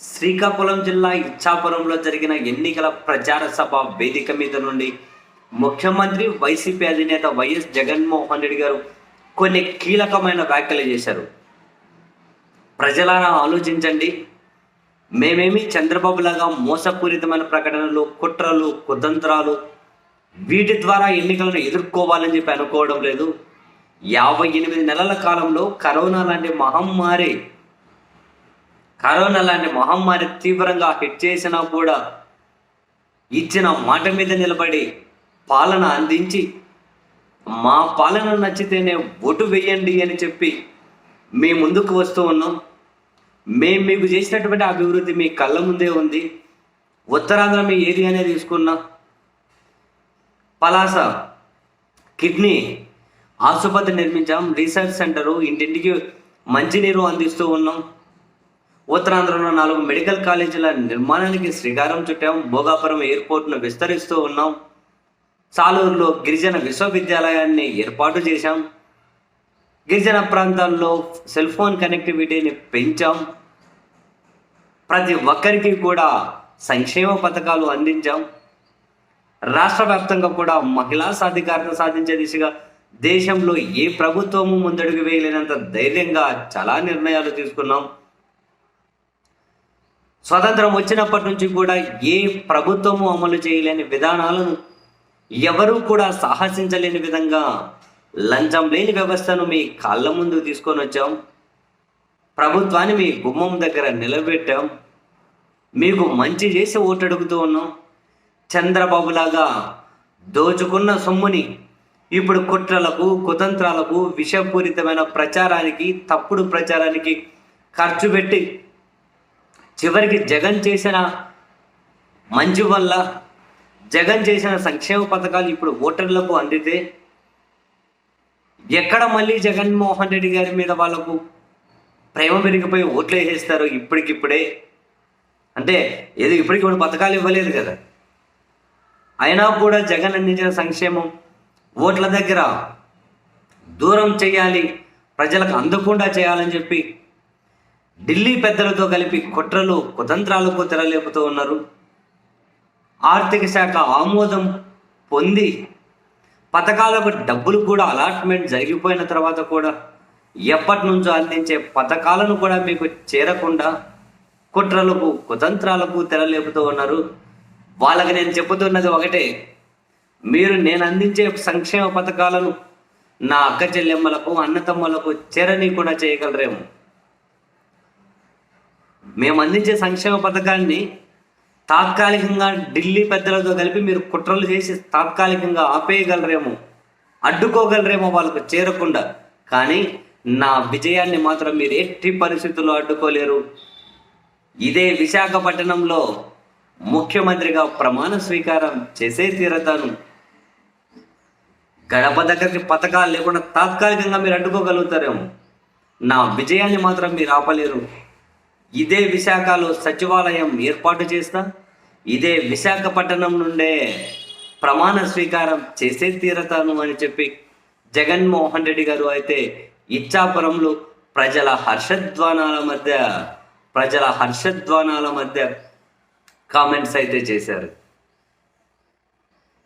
శ్రీకాకుళం జిల్లా ఇచ్చాపురంలో జరిగిన ఎన్నికల ప్రచార సభ వేదిక మీద నుండి ముఖ్యమంత్రి వైసీపీ అధినేత వైఎస్ జగన్మోహన్ రెడ్డి గారు కొన్ని కీలకమైన వ్యాఖ్యలు చేశారు. ప్రజలారా ఆలోచించండి. మేమేమి చంద్రబాబు లాగా మోసపూరితమైన ప్రకటనలు కుట్రలు కుతంత్రాలు వీటి ద్వారా ఎన్నికలను ఎదుర్కోవాలని చెప్పి అనుకోవడం లేదు. యాభై ఎనిమిది నెలల కాలంలో కరోనా లాంటి మహమ్మారి కరోనా లాంటి మహమ్మారి తీవ్రంగా హిట్ చేసినా కూడా ఇచ్చిన మాట మీద నిలబడి పాలన అందించి మా పాలన నచ్చితేనే ఓటు వేయండి అని చెప్పి మీ ముందుకు వస్తూ ఉన్నాం. మేము మీకు చేసినటువంటి అభివృద్ధి మీ కళ్ళ ముందే ఉంది. ఉత్తరాంధ్ర మీ ఏరియానే తీసుకున్నాం. పలాస కిడ్నీ ఆసుపత్రి నిర్మించాం. రీసెర్చ్ సెంటరు ఇంటింటికి మంచినీరు అందిస్తూ ఉన్నాం. ఉత్తరాంధ్రలో నాలుగు మెడికల్ కాలేజీల నిర్మాణానికి శ్రీకారం చుట్టాం. భోగాపురం ఎయిర్పోర్ట్ను విస్తరిస్తూ ఉన్నాం. సాలూరులో గిరిజన విశ్వవిద్యాలయాన్ని ఏర్పాటు చేశాం. గిరిజన ప్రాంతాల్లో సెల్ ఫోన్ కనెక్టివిటీని పెంచాం. ప్రతి ఒక్కరికి కూడా సంక్షేమ పథకాలు అందించాం. రాష్ట్ర వ్యాప్తంగా కూడా మహిళా సాధికారత సాధించే దిశగా దేశంలో ఏ ప్రభుత్వము ముందడుగు వేయలేనంత ధైర్యంగా చాలా నిర్ణయాలు తీసుకున్నాం. స్వతంత్రం వచ్చినప్పటి నుంచి కూడా ఏ ప్రభుత్వము అమలు చేయలేని విధానాలను ఎవరూ కూడా సాహసించలేని విధంగా లంచం లేని వ్యవస్థను మీ కాళ్ళ ముందు తీసుకొని వచ్చాం. ప్రభుత్వాన్ని మీ గుమ్మం దగ్గర నిలబెట్టాం. మీకు మంచి చేసి ఓటడుగుతూ ఉన్నాం. చంద్రబాబు లాగా దోచుకున్న సొమ్ముని ఇప్పుడు కుట్రలకు కుతంత్రాలకు విషపూరితమైన ప్రచారానికి తప్పుడు ప్రచారానికి ఖర్చు పెట్టి చివరికి జగన్ చేసిన మంచి వల్ల జగన్ చేసిన సంక్షేమ పథకాలు ఇప్పుడు ఓటర్లకు అందితే ఎక్కడ మళ్ళీ జగన్మోహన్ రెడ్డి గారి మీద వాళ్ళకు ప్రేమ పెరిగిపోయి ఓట్లు వేసేస్తారు ఇప్పటికిప్పుడే? అంటే ఏదో ఇప్పటికి ఇప్పుడు పథకాలు ఇవ్వలేదు కదా. అయినా కూడా జగన్ అందించిన సంక్షేమం ఓట్ల దగ్గర దూరం చేయాలి ప్రజలకు అందకుండా చేయాలని చెప్పి ఢిల్లీ పెద్దలతో కలిపి కుట్రలు కుతంత్రాలకు తెరలేపుతూ ఉన్నారు. ఆర్థిక శాఖ ఆమోదం పొంది పథకాలకు డబ్బులు కూడా అలాట్మెంట్ జరిగిపోయిన తర్వాత కూడా ఎప్పటి నుంచో అందించే పథకాలను కూడా మీకు చేరకుండా కుట్రలకు కుతంత్రాలకు తెరలేపుతూ ఉన్నారు. వాళ్ళకి నేను చెబుతున్నది ఒకటే మీరు నేను అందించే సంక్షేమ పథకాలను నా అక్క చెల్లెమ్మలకు అన్నతమ్ములకు కూడా చేయగలరేమో. మేము అందించే సంక్షేమ పథకాన్ని తాత్కాలికంగా ఢిల్లీ పెద్దలతో కలిపి మీరు కుట్రలు చేసి తాత్కాలికంగా ఆపేయగలరేమో అడ్డుకోగలరేమో వాళ్ళకు చేరకుండా. కానీ నా విజయాన్ని మాత్రం మీరు ఎట్టి పరిస్థితుల్లో అడ్డుకోలేరు. ఇదే విశాఖపట్నంలో ముఖ్యమంత్రిగా ప్రమాణ స్వీకారం చేసే తీరతాను. గడప దగ్గరికి పథకాలు లేకుండా తాత్కాలికంగా మీరు అడ్డుకోగలుగుతారేమో. నా విజయాన్ని మాత్రం మీరు ఆపలేరు. ఇదే విశాఖలో సచివాలయం ఏర్పాటు చేస్తా ఇదే విశాఖపట్నం నుండే ప్రమాణ స్వీకారం చేసే తీరతాను అని చెప్పి జగన్మోహన్ రెడ్డి గారు అయితే ఇచ్చాపురంలో ప్రజల హర్షధ్వానాల మధ్య ప్రజల హర్షధ్వానాల మధ్య కామెంట్స్ అయితే చేశారు.